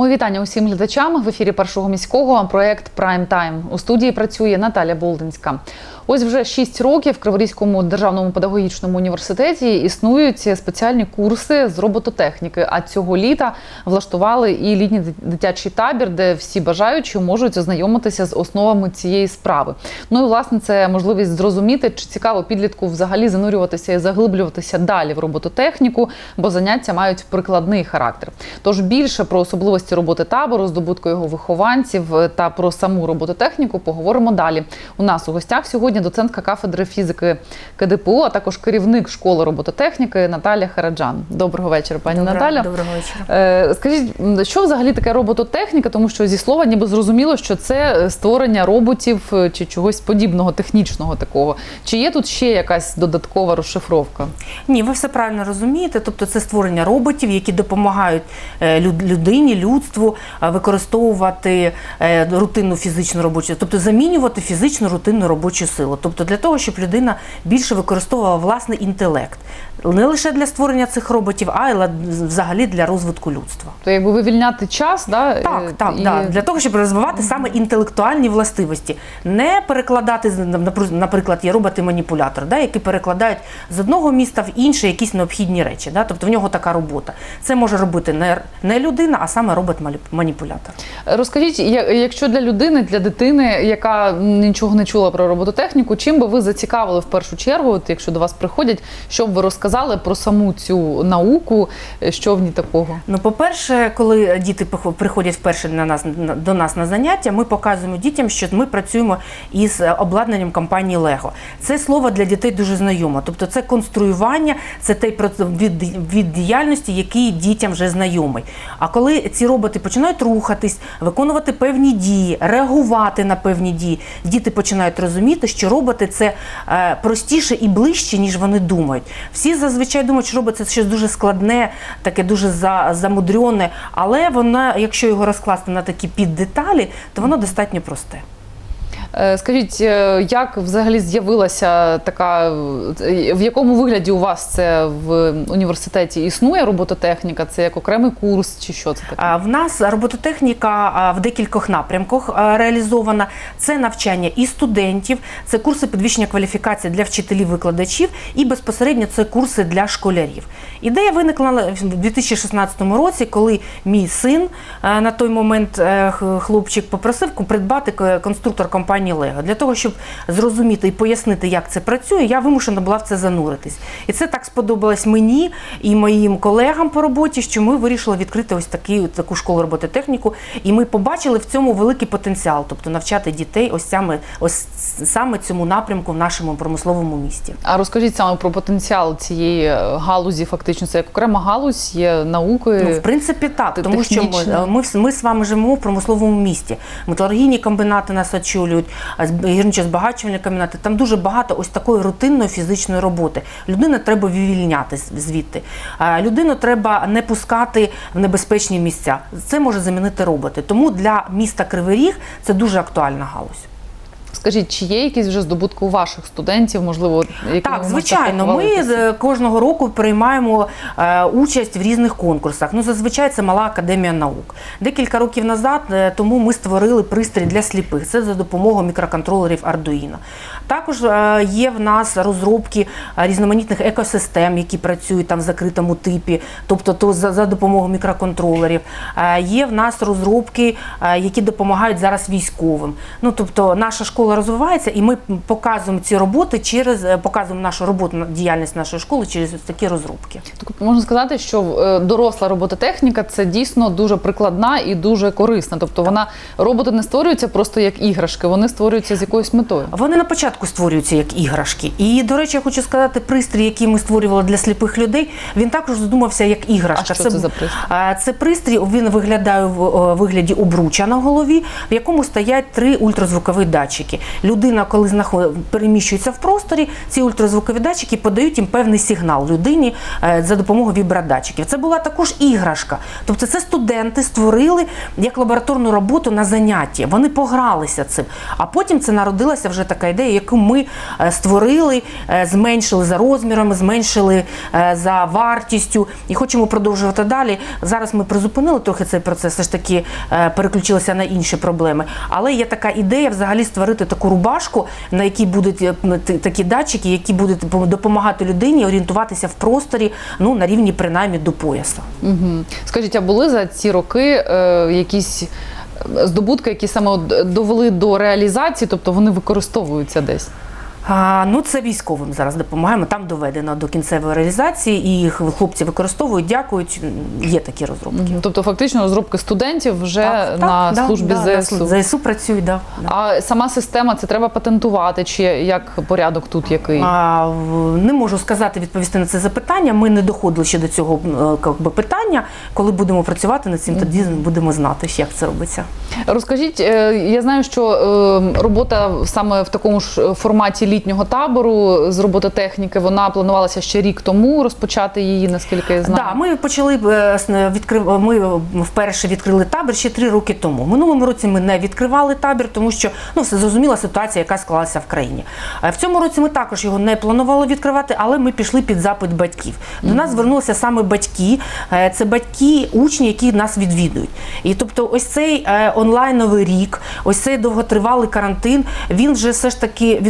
Мої вітання усім глядачам в ефірі першого міського проект Прайм Тайм. У студії працює Наталя Болдинська. Ось вже 6 років в Криворізькому державному педагогічному університеті існують спеціальні курси з робототехніки. А цього літа влаштували і літній дитячий табір, де всі бажаючі можуть ознайомитися з основами цієї справи. Ну і власне це можливість зрозуміти, чи цікаво підлітку взагалі занурюватися і заглиблюватися далі в робототехніку, бо заняття мають прикладний характер. Тож більше про особливості роботи табору, здобутку його вихованців та про саму робототехніку поговоримо далі. У нас у гостях сьогодні доцентка кафедри фізики КДПУ, а також керівник школи робототехніки Наталя Хараджан. Доброго вечора, пані Доброго- Наталя. Доброго вечора. Е, Скажіть, що взагалі таке робототехніка? Тому що зі слова ніби зрозуміло, що це е, створення роботів е, чи чогось подібного, технічного такого. Чи є тут ще якась додаткова розшифровка? Ні, ви все правильно розумієте. Тобто, це створення роботів, які допомагають людині, людству використовувати рутинну фізичну робочу, тобто замінювати фізичну рутинну робочу силу. Тобто для того, щоб людина більше використовувала власний інтелект, не лише для створення цих роботів, а й взагалі для розвитку людства. То якби вивільняти час, да? е, Так, так, і- да. для того, щоб розвивати саме інтелектуальні властивості, не перекладати наприклад, є роботи-маніпулятор, да, які перекладають з одного міста в інше якісь необхідні речі. Да, тобто в нього така робота. Це може робити не, не людина, а саме робот-маніпулятор. Розкажіть, якщо для людини, для дитини, яка нічого не чула про робототехніку, чим би ви зацікавили в першу чергу, от якщо до вас приходять, щоб ви розказали про саму цю науку, е, що в ній такого? Ну, по-перше, коли діти приходять вперше на нас до нас на заняття, ми показуємо дітям, що ми працюємо із е, обладнанням компанії Лего. Це слово для дітей дуже знайоме. Тобто, це конструювання, це той від, від діяльності, який дітям вже знайомий. А коли ці роботи починають рухатись, виконувати певні дії, реагувати на певні дії, діти починають розуміти, що роботи це е, простіше і ближче, ніж вони думають. Всі зазвичай думають, що робиться щось дуже складне, таке дуже замудрене, але вона, якщо його розкласти на такі піддеталі, то воно достатньо просте. Е, Скажіть, е, як взагалі з'явилася така, е, в якому вигляді у вас це в університеті існує робототехніка? Це як окремий курс чи що це таке? В нас робототехніка в декількох напрямках реалізована. Це навчання і студентів, це курси підвищення кваліфікації для вчителів-викладачів і безпосередньо це курси для школярів. Ідея виникла в 2016 році, коли мій син на той момент хлопчик попросив придбати конструктор компанії Лего. Для того, щоб зрозуміти і пояснити, як це працює, я вимушена була в це зануритись. І це так сподобалось мені і моїм колегам по роботі, що ми вирішили відкрити ось такі, таку школу робототехніку. І ми побачили в цьому великий потенціал, тобто навчати дітей ось саме, ось саме цьому напрямку в нашому промисловому місті. А розкажіть саме про потенціал цієї е, галузі, фактично, це як окрема галузь, є наукою. Ну, в принципі, так, тому що ми, технічно. ми, ми з вами живемо в промисловому місті. Металургійні комбінати нас очолюють, гірничо-збагачувальні камінати. Там дуже багато ось такої рутинної фізичної роботи. Людину треба вивільняти звідти. Людину треба не пускати в небезпечні місця. Це може замінити роботи. Тому для міста Кривий Ріг це дуже актуальна галузь. Скажіть, чи є якісь вже здобутки у ваших студентів? Можливо, які Так, звичайно, ми з- кожного року приймаємо е, участь в різних конкурсах. Ну, зазвичай це мала академія наук. Декілька років назад е, тому ми створили пристрій для сліпих. Це за допомогою мікроконтролерів Arduino. Також е, є в нас розробки е, різноманітних екосистем, які працюють там в закритому типі, тобто то за, за допомогою мікроконтролерів. Е, Є в нас розробки, е, які допомагають зараз військовим. Ну тобто наша школа розвивається, і ми показуємо ці роботи через е, показуємо нашу роботу діяльність нашої школи через такі розробки. Так, можна сказати, що е, доросла робототехніка це дійсно дуже прикладна і дуже корисна. Тобто вона роботи не створюються просто як іграшки, вони створюються з якоюсь метою. Вони на початку створюються як іграшки. І, до речі, я хочу сказати, пристрій, який ми створювали для сліпих людей, він також задумався як іграшка. А що це за пристрій? Це пристрій, він виглядає в вигляді обруча на голові, в якому стоять три ультразвукові датчики. Датчики. Людина, коли знаход... переміщується в просторі, ці ультразвукові датчики подають їм певний сигнал людині е, за допомогою вібродатчиків. Це була також іграшка. Тобто, це студенти створили як лабораторну роботу на занятті. Вони погралися цим. А потім це народилася вже така ідея, яку ми е, створили, е, зменшили за розмірами, зменшили за вартістю і хочемо продовжувати далі. Зараз ми призупинили трохи цей процес, все ж таки переключилися на інші проблеми. Але є така ідея взагалі створити таку рубашку, на якій будуть е, такі датчики, які будуть допомагати людині орієнтуватися в просторі, ну на рівні принаймні до пояса. Угу. Скажіть, а були за ці роки е, якісь е, здобутки, які саме довели до реалізації, тобто вони використовуються десь? А, ну, це військовим зараз допомагаємо. Там доведено до кінцевої реалізації, і їх хлопці використовують, дякують. Є такі розробки. Тобто, фактично, розробки студентів вже Так, на так, службі да, ЗСУ. службі ЗСУ працюють, да, да. А сама система це треба патентувати, чи як порядок тут який? А, не можу сказати, відповісти на це запитання. Ми не доходили ще до цього е, би, питання. Коли будемо працювати над цим, тоді будемо знати, як це робиться. Розкажіть, е, я знаю, що е, робота саме в такому ж форматі літнього табору з робототехніки вона планувалася ще рік тому розпочати її, наскільки я знаю. Да, ми почали е, відкрив. Ми вперше відкрили табір ще три роки тому. Минулому році ми не відкривали табір, тому що ну все зрозуміла ситуація, яка склалася в країні. Е, В цьому році ми також його не планували відкривати, але ми пішли під запит батьків. До нас звернулися саме батьки. Е, Це батьки, учні, які нас відвідують. І тобто, ось цей е, онлайновий рік, ось цей довготривалий карантин, він вже все ж таки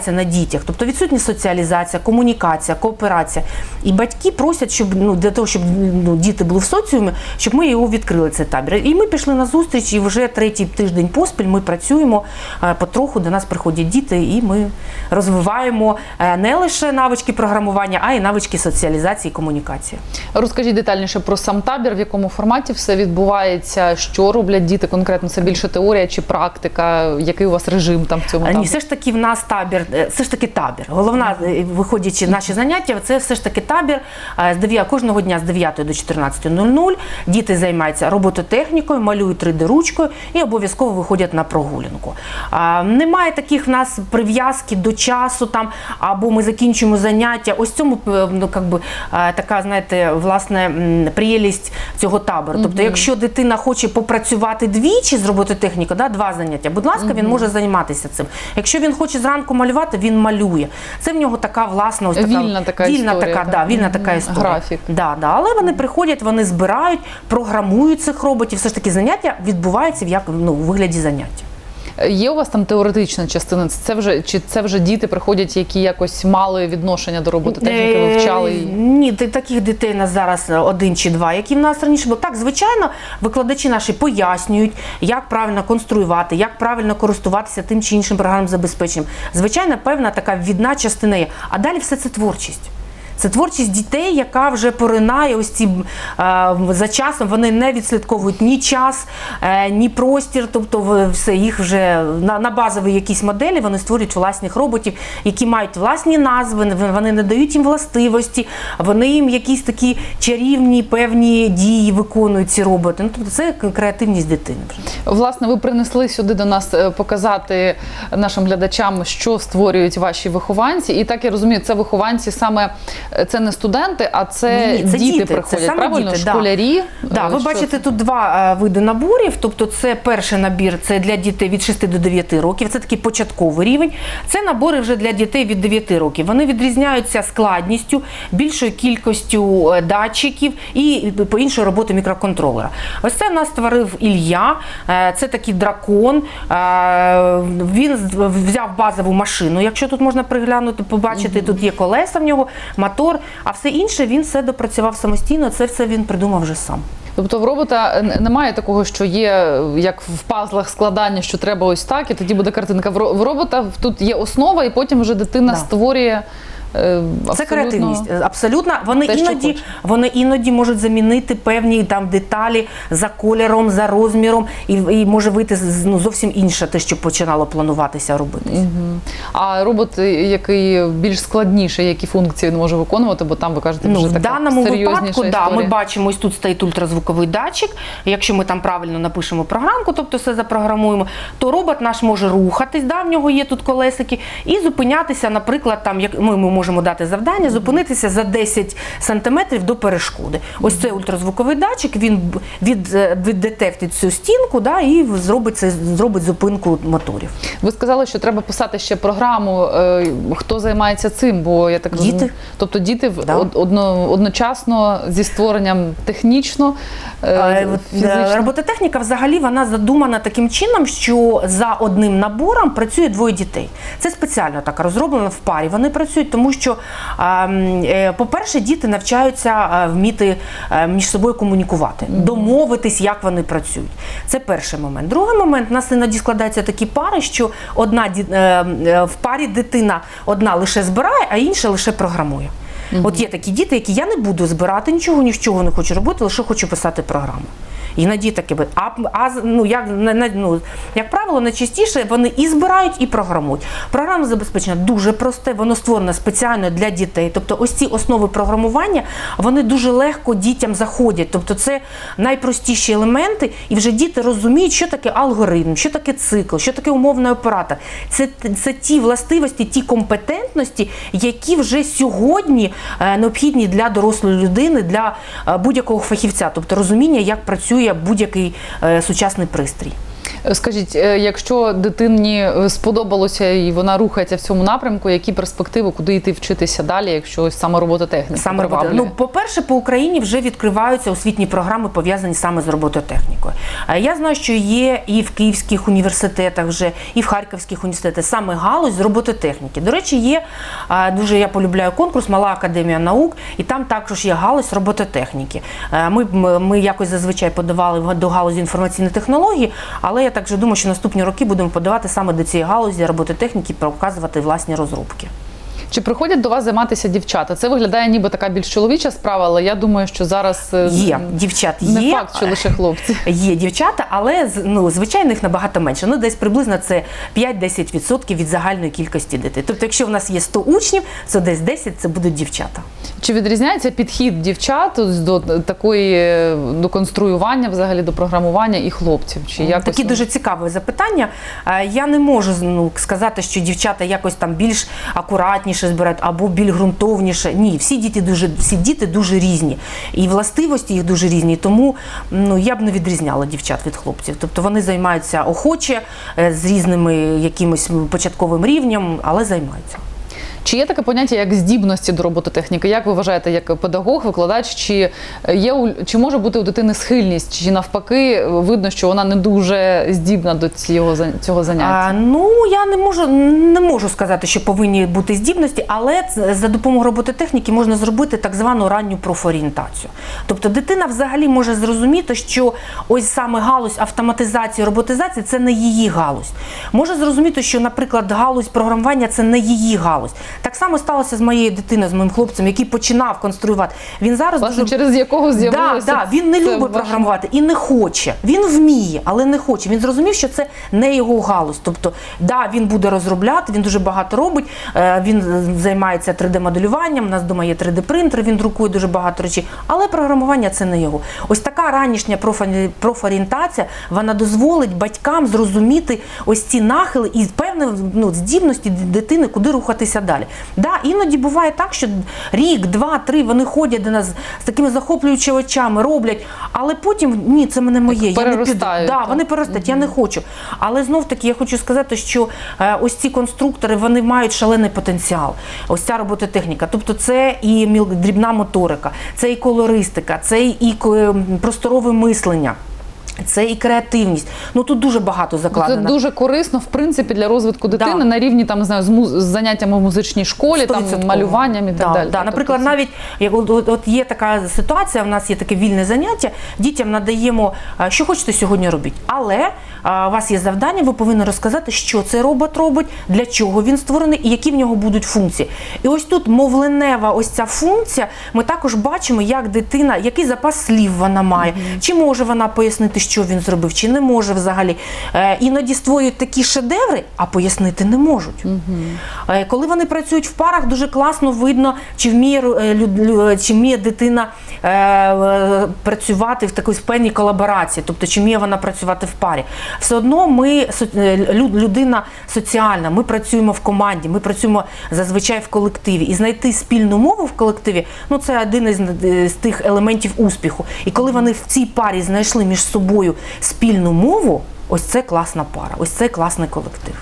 відображається на дітях. Тобто відсутня соціалізація, комунікація, кооперація. І батьки просять, щоб ну для того, щоб ну, діти були в соціумі, щоб ми його відкрили цей табір. І ми пішли на зустріч, і вже третій тиждень поспіль ми працюємо е, потроху. До нас приходять діти, і ми розвиваємо е, не лише навички програмування, а й навички соціалізації і комунікації. Розкажіть детальніше про сам табір, в якому форматі все відбувається, що роблять діти конкретно. Це більше теорія чи практика? Який у вас режим там в цьому А, Ні, все ж таки в нас табір, е, все ж таки табір. Головна, е, виходячи наші заняття, це все ж таки табір е, з 9, кожного дня з 9 до 14.00. Діти займаються робототехнікою, малюють 3D ручкою і обов'язково виходять на прогулянку. Немає таких в нас прив'язки до часу там, або ми закінчуємо заняття. Ось цьому е, ну, как би, е, така, знаєте, власне, прелість цього табору. Тобто, якщо дитина хоче попрацювати двічі з робототехнікою, да, два заняття, будь ласка, він може займатися цим. Якщо він хоче зранку малювати, він малює. Це в нього така власна ось така Вільна така вільна історія, така, так? да, вільна Мгм. така історія. Графік. Да, да. Але вони приходять, вони збирають, програмують цих роботів. Все ж таки заняття відбувається в як ну, у вигляді заняття. Є у вас там теоретична частина? Це вже чи це вже діти приходять, які якось мали відношення до роботи техніки, Е, вивчали її? Ні, таких дітей нас зараз один чи два, які в нас раніше були. Так, звичайно, викладачі наші пояснюють, як правильно конструювати, як правильно користуватися тим чи іншим програмним забезпеченням. Звичайно, певна така відна частина є. А далі все це творчість. Це творчість дітей, яка вже поринає ось ці е, за часом. Вони не відслідковують ні час, е, ні простір. Тобто, все їх вже на, на базові якісь моделі вони створюють власних роботів, які мають власні назви. вони- не дають їм властивості, вони їм якісь такі чарівні певні дії виконують ці роботи. Ну тобто, це креативність дитини. Власне, ви принесли сюди до нас е, показати нашим глядачам, що створюють ваші вихованці. І так я розумію, це вихованці саме це не студенти, а це, Ні, це діти, діти, це приходять. саме правильно, діти, школярі. Да, Е, ви що бачите це? тут два е, види наборів. Тобто, це перший набір це для дітей від 6 до 9 років. Це такий початковий рівень. Це набори вже для дітей від 9 років. Вони відрізняються складністю, більшою кількістю е, датчиків і по іншої роботи мікроконтролера. Ось це в нас створив Ілля. Е, Це такий дракон. Він взяв базову машину. Якщо тут можна приглянути, побачити, тут є колеса в нього, мотор, а все інше він все допрацював самостійно. Це все він придумав вже сам. Тобто в робота немає такого, що є е, як в пазлах складання, що треба ось так, і тоді буде картинка. В робота тут є основа, і потім вже дитина Да. створює е, Це креативність. Абсолютно. Вони те, іноді, вони іноді можуть замінити певні там деталі за кольором, за розміром, і, і може вийти ну, зовсім інше, те, що починало плануватися робити. А робот, е, який більш складніший, які функції він може виконувати, бо там ви кажете, Ну, вже в така даному випадку, да, ми бачимо, ось тут стоїть ультразвуковий датчик. Якщо ми там правильно напишемо програмку, тобто все запрограмуємо, то робот наш може рухатись, да, в нього є тут колесики, і зупинятися, наприклад, там, як ми, ми можемо дати завдання, зупинитися за 10 сантиметрів до перешкоди. Ось цей ультразвуковий датчик, він від, е, віддетектить цю стінку да, і зробить, це, зробить зупинку моторів. Ви сказали, що треба писати ще програму. е, Хто займається цим? Бо я так Діти. розумію. Тобто діти Да. одно, одночасно зі створенням технічно, е, фізично. Робототехніка взагалі вона задумана таким чином, що за одним набором працює двоє дітей. Це спеціально так розроблено в парі. Вони працюють, тому що, а, м, е, по-перше, діти навчаються вміти е, між собою комунікувати, домовитись, як вони працюють. Це перший момент. Другий момент у нас іноді складаються такі пари, що одна е, в парі дитина одна лише збирає, а інша лише програмує. От є такі діти, які я не буду збирати нічого, ні з чого не хочу робити, лише хочу писати програму. Іноді таке буде. А, а ну, як, ну, як правило, найчастіше вони і збирають, і програмують. Програмне забезпечення дуже просте, воно створено спеціально для дітей. Тобто, ось ці основи програмування вони дуже легко дітям заходять. Тобто, це найпростіші елементи, і вже діти розуміють, що таке алгоритм, що таке цикл, що таке умовний оператор. Це, це ті властивості, ті компетентності, які вже сьогодні е, необхідні для дорослої людини, для е, будь-якого фахівця, тобто розуміння, як працює будь-який е, сучасний пристрій. Скажіть, е, якщо дитині е, сподобалося і вона рухається в цьому напрямку, які перспективи, куди йти вчитися далі, якщо ось саме робототехніка Саме робота. Ну, по-перше, по Україні вже відкриваються освітні програми, пов'язані саме з робототехнікою. Е, Я знаю, що є і в київських університетах, вже, і в харківських університетах саме галузь з робототехніки. До речі, є е, дуже я полюбляю конкурс Мала академія наук, і там також є галузь робототехніки. Е, Ми, ми, ми якось зазвичай подавали до галузі інформаційної технології, але я також думаю, що наступні роки будемо подавати саме до цієї галузі робототехніки, показувати власні розробки. Чи приходять до вас займатися дівчата? Це виглядає ніби така більш чоловіча справа, але я думаю, що зараз е, Є дівчат, не є факт, що лише хлопці. Є дівчата, але ну, звичайно їх набагато менше. Ну, десь приблизно це 5-10% від загальної кількості дітей. Тобто, якщо в нас є 100 учнів, то десь 10 це будуть дівчата. Чи відрізняється підхід дівчат до такої е, до конструювання, взагалі до програмування і хлопців? Чи якось Такі дуже цікаві запитання. Е, Я не можу ну, сказати, що дівчата якось там більш акуратніше збирають або більш ґрунтовніше. Ні, всі діти дуже всі діти дуже різні, і властивості їх дуже різні. Тому ну я б не відрізняла дівчат від хлопців. Тобто вони займаються охоче е, з різними якимось початковим рівнем, але займаються. Чи є таке поняття як здібності до робототехніки? Як ви вважаєте, як педагог, викладач, чи є чи може бути у дитини схильність, чи навпаки видно, що вона не дуже здібна до цього цього заняття? А, ну я не можу не можу сказати, що повинні бути здібності, але за допомогою робототехніки можна зробити так звану ранню профорієнтацію. Тобто дитина взагалі може зрозуміти, що ось саме галузь автоматизації, роботизації це не її галузь. Може зрозуміти, що, наприклад, галузь програмування це не її галузь. Так само сталося з моєю дитиною, з моїм хлопцем, який починав конструювати. Він зараз Власне, дуже через якого з'явилося Да, да, він не любить програмувати і не хоче. Він вміє, але не хоче. Він зрозумів, що це не його галузь. Тобто, да, він буде розробляти, він дуже багато робить. е, Він займається 3D-моделюванням. У нас вдома є 3D-принтер, він друкує дуже багато речей. Але програмування це не його. Ось така ранішня профорієнтація вона дозволить батькам зрозуміти ось ці нахили і певні ну, здібності дитини, куди рухатися далі. Да, іноді буває так, що рік, два, три вони ходять до нас з такими захоплюючими очами, роблять, але потім ні, це мене моє. Я не піду. Да, вони переростають, я не хочу. Але знов таки я хочу сказати, що е, ось ці конструктори вони мають шалений потенціал. Ось ця робототехніка. Тобто це і дрібна моторика, це і колористика, це і просторове мислення. Це і креативність. Ну тут дуже багато закладено. Це дуже корисно, в принципі, для розвитку дитини Да. на рівні там не знаю з, муз... з заняттями в музичній школі, там 100%. малюванням і так Да, далі. Да. Тобто Наприклад, навіть як от, от, є така ситуація, в нас є таке вільне заняття, дітям надаємо, що хочете сьогодні робити. Але а, у вас є завдання, ви повинні розказати, що цей робот робить, для чого він створений і які в нього будуть функції. І ось тут мовленева ось ця функція, ми також бачимо, як дитина, який запас слів вона має, чи може вона пояснити, що він зробив, чи не може взагалі. Е, іноді створюють такі шедеври, а пояснити не можуть. Е, Коли вони працюють в парах, дуже класно видно, чи вміє, е, чи вміє дитина працювати в такій певній колаборації, тобто чи вміє вона працювати в парі. Все одно ми людина соціальна, ми працюємо в команді, ми працюємо зазвичай в колективі. І знайти спільну мову в колективі ну це один із, тих елементів успіху. І коли вони в цій парі знайшли між собою спільну мову, ось це класна пара, ось це класний колектив.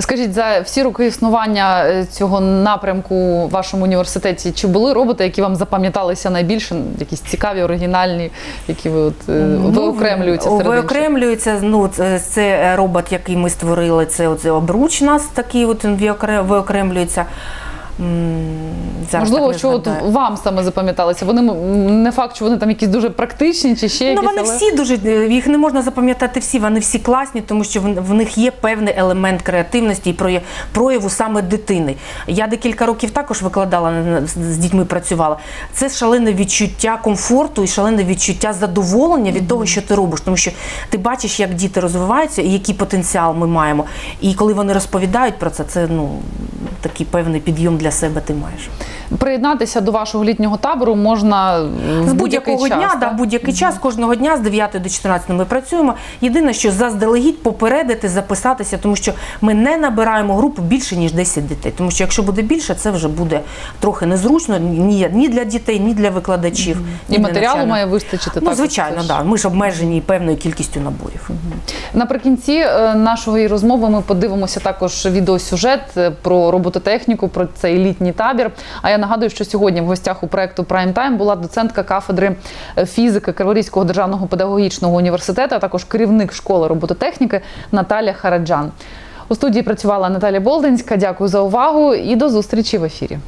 Скажіть, за всі роки існування е, цього напрямку в вашому університеті, чи були роботи, які вам запам'яталися найбільше, якісь цікаві, оригінальні, які ви от е, виокремлюються Ну, серед інших? Виокремлюється, ну, це, це робот, який ми створили, це обруч нас такий, от він виокремлюється. Зараз Можливо, що от вам саме запам'яталися? Вони не факт, що вони там якісь дуже практичні чи ще Ну, якісь, вони але... всі дуже їх не можна запам'ятати всі. Вони всі класні, тому що в, них є певний елемент креативності і проя- прояву саме дитини. Я декілька років також викладала з дітьми, працювала. Це шалене відчуття комфорту і шалене відчуття задоволення від того, що ти робиш, тому що ти бачиш, як діти розвиваються і який потенціал ми маємо. І коли вони розповідають про це, це ну такий певний підйом для себе ти маєш. Приєднатися до вашого літнього табору можна З будь-який будь-якого дня, да, будь-який час, кожного дня з 9 до 14 ми працюємо. Єдине, що заздалегідь попередити, записатися, тому що ми не набираємо групу більше, ніж 10 дітей. Тому що якщо буде більше, це вже буде трохи незручно ні, ні для дітей, ні для викладачів. ні І матеріалу має вистачити. Ну, так, звичайно, ж. да. Ми ж обмежені певною кількістю наборів. Наприкінці е, нашої розмови ми подивимося також відеосюжет е, про робототехніку, про цей літній табір. А я нагадую, що сьогодні в гостях у проекту Prime Time була доцентка кафедри е, фізики Криворізького державного педагогічного університету, а також керівник школи робототехніки Наталя Хараджан. У студії працювала Наталя Болдинська. Дякую за увагу і до зустрічі в ефірі.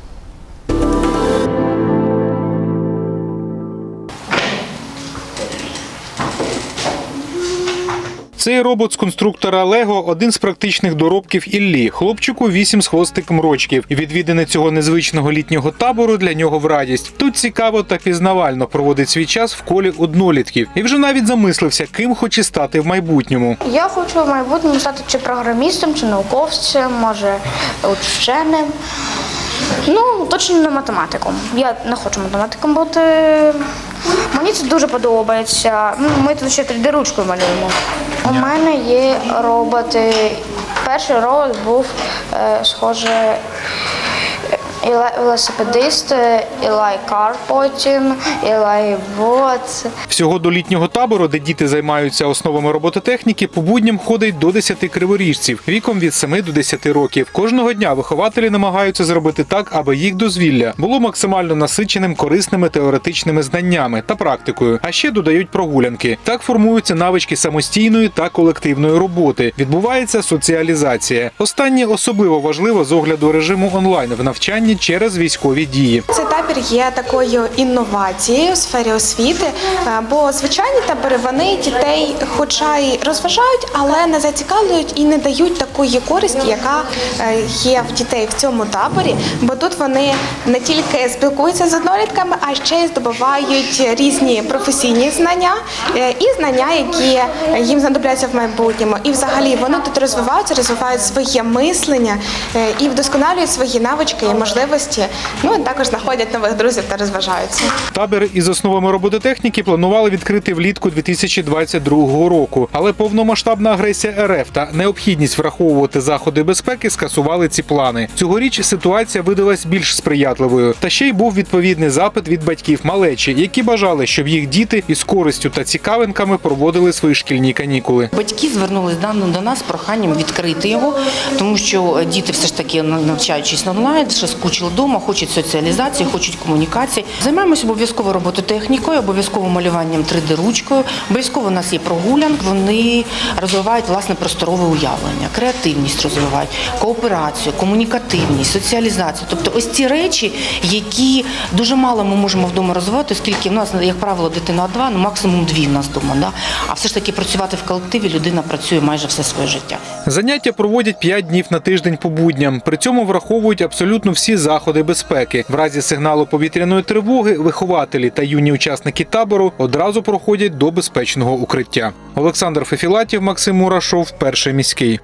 Цей робот з конструктора Лего один з практичних доробків Іллі. Хлопчику 8 з хвостиком рочків. Відвідини цього незвичного літнього табору для нього в радість. Тут цікаво та пізнавально проводить свій час в колі однолітків і вже навіть замислився, ким хоче стати в майбутньому. Я хочу в майбутньому стати чи програмістом, чи науковцем, може вченим. Ну, точно не математиком. Я не хочу математиком бути. Мені це дуже подобається. Ну, Ми тут ще 3D ручкою малюємо. У мене є роботи. Перший робот був е, схоже. Велосипедист, Ілай Кар потім, Ілай Бот. Всього до літнього табору, де діти займаються основами робототехніки, по будням ходить до 10 криворіжців віком від 7 до 10 років. Кожного дня вихователі намагаються зробити так, аби їх дозвілля було максимально насиченим корисними теоретичними знаннями та практикою. А ще додають прогулянки. Так формуються навички самостійної та колективної роботи. Відбувається соціалізація. Останнє особливо важливо з огляду режиму онлайн в навчанні через військові дії. Цей табір є такою інновацією у сфері освіти, е, бо звичайні табори вони дітей, хоча й розважають, але не зацікавлюють і не дають такої користі, яка е, є в дітей в цьому таборі. Бо тут вони не тільки спілкуються з однолітками, а ще й здобувають різні професійні знання е, і знання, які їм знадобляться в майбутньому. І взагалі вони тут розвиваються, розвивають своє мислення е, і вдосконалюють свої навички і можливості. Ну і також знаходять нових друзів та розважаються. Табір із основами робототехніки планували відкрити влітку 2022 року, але повномасштабна агресія РФ та необхідність враховувати враховувати заходи безпеки, скасували ці плани. Цьогоріч ситуація видалась більш сприятливою. Та ще й був відповідний запит від батьків малечі, які бажали, щоб їх діти із користю та цікавинками проводили свої шкільні канікули. Батьки звернулись давно до нас з проханням відкрити його, тому що діти все ж таки навчаючись онлайн, ще скучили вдома, хочуть соціалізації, хочуть комунікації. Займаємося обов'язково робототехнікою, обов'язково малюванням 3D-ручкою. Обов'язково у нас є прогулянки. Вони розвивають власне просторове уявлення, креативність розвивають, кооперацію, комунікативність, соціалізацію. Тобто ось ці речі, які дуже мало ми можемо вдома розвивати, оскільки в нас, як правило, дитина два, ну максимум дві в нас вдома. Да? А все ж таки працювати в колективі людина працює майже все своє життя. Заняття проводять 5 днів на тиждень по будням. При цьому враховують абсолютно всі заходи безпеки. В разі сигналу повітряної тривоги вихователі та юні учасники табору одразу проходять до безпечного укриття. Олександр Фефілатів, Максим Мурашов, перший міський.